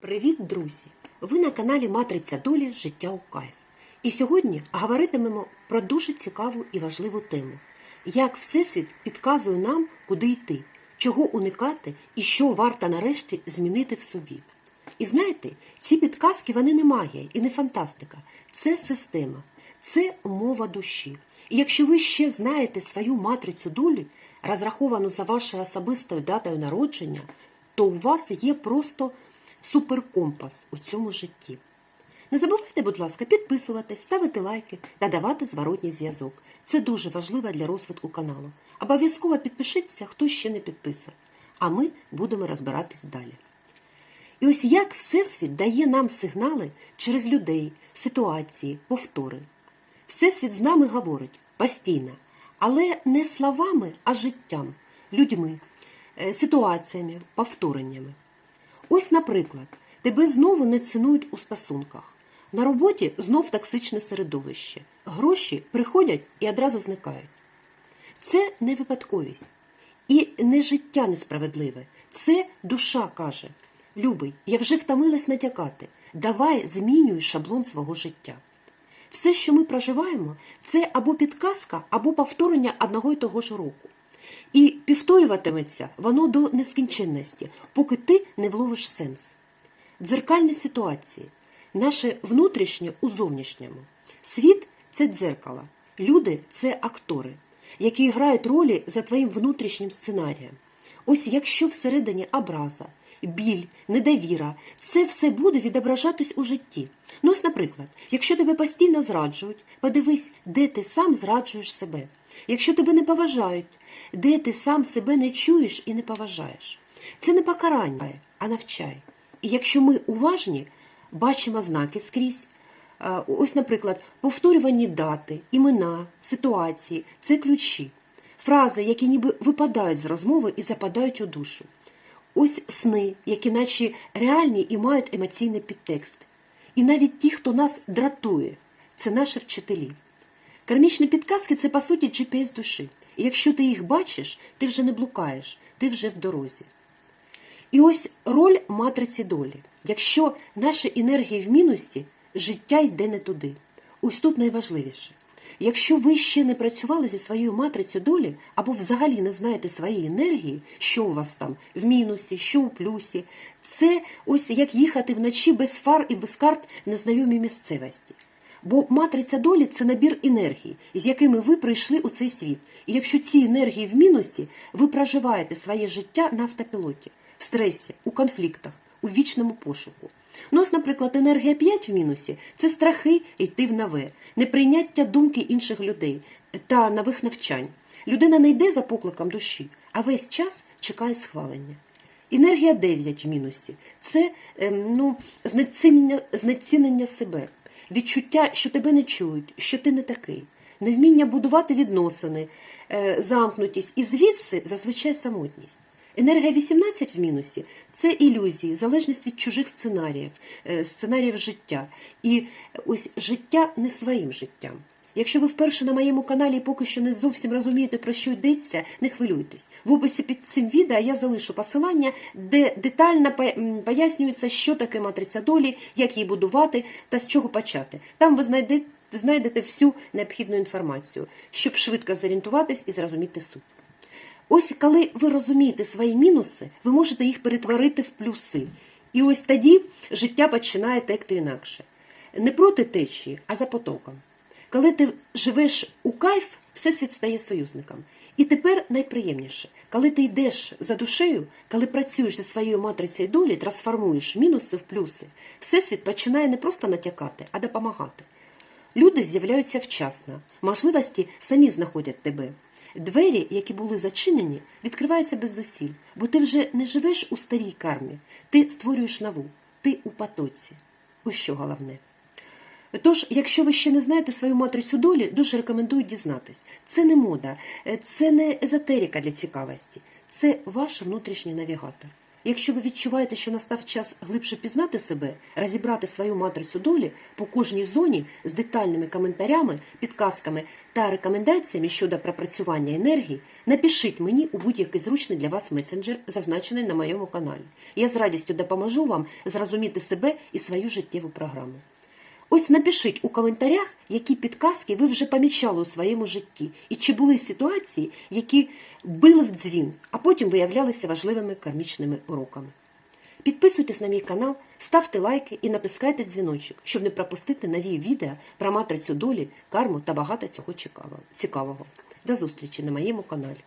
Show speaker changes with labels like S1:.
S1: Привіт, друзі! Ви на каналі Матриця долі Життя у кайф. І сьогодні говоритимемо про дуже цікаву і важливу тему: як Всесвіт підказує нам, куди йти, чого уникати і що варто нарешті змінити в собі. І знаєте, ці підказки вони не магія і не фантастика, це система, це мова душі. І якщо ви ще знаєте свою матрицю долі, розраховану за вашою особистою датою народження, то у вас є просто суперкомпас у цьому житті. Не забувайте, будь ласка, підписуватись, ставити лайки та давати зворотній зв'язок. Це дуже важливо для розвитку каналу. Обов'язково підпишіться, хто ще не підписав. А ми будемо розбиратись далі. І ось як Всесвіт дає нам сигнали через людей, ситуації, повтори. Всесвіт з нами говорить постійно, але не словами, а життям, людьми, е, ситуаціями, повтореннями. Ось, наприклад, тебе знову не цінують у стосунках. На роботі знов токсичне середовище. Гроші приходять і одразу зникають. Це не випадковість і не життя несправедливе. Це душа каже: Любий, я вже втомилась натякати. Давай змінюй шаблон свого життя. Все, що ми проживаємо, це або підказка, або повторення одного й того ж року. І повторюватиметься воно до нескінченності, поки ти не вловиш сенс. Дзеркальні ситуації, наше внутрішнє у зовнішньому. Світ це дзеркало, люди це актори, які грають ролі за твоїм внутрішнім сценарієм. Ось якщо всередині образа, біль, недовіра, це все буде відображатись у житті. Ну, ось, наприклад, якщо тебе постійно зраджують, подивись, де ти сам зраджуєш себе. Якщо тебе не поважають, де ти сам себе не чуєш і не поважаєш. Це не покарання, а навчай. І якщо ми уважні, бачимо знаки скрізь. Ось, наприклад, повторювані дати, імена, ситуації це ключі, фрази, які ніби випадають з розмови і западають у душу. Ось сни, які наче реальні і мають емоційний підтекст. І навіть ті, хто нас дратує, це наші вчителі. Кармічні підказки це по суті GPS душі. І якщо ти їх бачиш, ти вже не блукаєш, ти вже в дорозі. І ось роль матриці долі. Якщо наші енергії в мінусі, життя йде не туди. Ось тут найважливіше. Якщо ви ще не працювали зі своєю матрицею долі, або взагалі не знаєте своєї енергії, що у вас там в мінусі, що у плюсі, це ось як їхати вночі без фар і без карт в незнайомій місцевості. Бо матриця долі це набір енергії, з якими ви прийшли у цей світ. І якщо ці енергії в мінусі, ви проживаєте своє життя на автопілоті, в стресі, у конфліктах, у вічному пошуку. Ну, ось, наприклад, енергія 5 в мінусі це страхи йти в нове, неприйняття думки інших людей та нових навчань. Людина не йде за покликом душі, а весь час чекає схвалення. Енергія 9 в мінусі це ем, ну, знецінення, знецінення себе, відчуття, що тебе не чують, що ти не такий, невміння будувати відносини, е, замкнутість і звідси зазвичай самотність. Енергія 18 в мінусі це ілюзії, залежність від чужих сценаріїв, е, сценаріїв життя. І ось життя не своїм життям. Якщо ви вперше на моєму каналі поки що не зовсім розумієте, про що йдеться, не хвилюйтесь. В описі під цим відео я залишу посилання, де детально пояснюється, що таке матриця долі, як її будувати та з чого почати. Там ви знайдете, знайдете всю необхідну інформацію, щоб швидко зорієнтуватись і зрозуміти суть. Ось коли ви розумієте свої мінуси, ви можете їх перетворити в плюси. І ось тоді життя починає текти інакше. Не проти течії, а за потоком. Коли ти живеш у кайф, всесвіт стає союзником. І тепер найприємніше, коли ти йдеш за душею, коли працюєш зі своєю матрицею долі, трансформуєш мінуси в плюси, всесвіт починає не просто натякати, а допомагати. Люди з'являються вчасно, можливості самі знаходять тебе. Двері, які були зачинені, відкриваються без зусиль, бо ти вже не живеш у старій кармі, ти створюєш нову, ти у потоці. Ось що головне. Тож, якщо ви ще не знаєте свою матрицю долі, дуже рекомендую дізнатись. Це не мода, е, це не езотерика для цікавості, це ваш внутрішній навігатор. Якщо ви відчуваєте, що настав час глибше пізнати себе, розібрати свою матрицю долі по кожній зоні з детальними коментарями, підказками та рекомендаціями щодо пропрацювання енергії, напишіть мені у будь-який зручний для вас месенджер, зазначений на моєму каналі. Я з радістю допоможу вам зрозуміти себе і свою життєву програму. Ось напишіть у коментарях, які підказки ви вже помічали у своєму житті, і чи були ситуації, які били в дзвін, а потім виявлялися важливими кармічними уроками. Підписуйтесь на мій канал, ставте лайки і натискайте дзвіночок, щоб не пропустити нові відео про матрицю долі, карму та багато цього цікавого. До зустрічі на моєму каналі.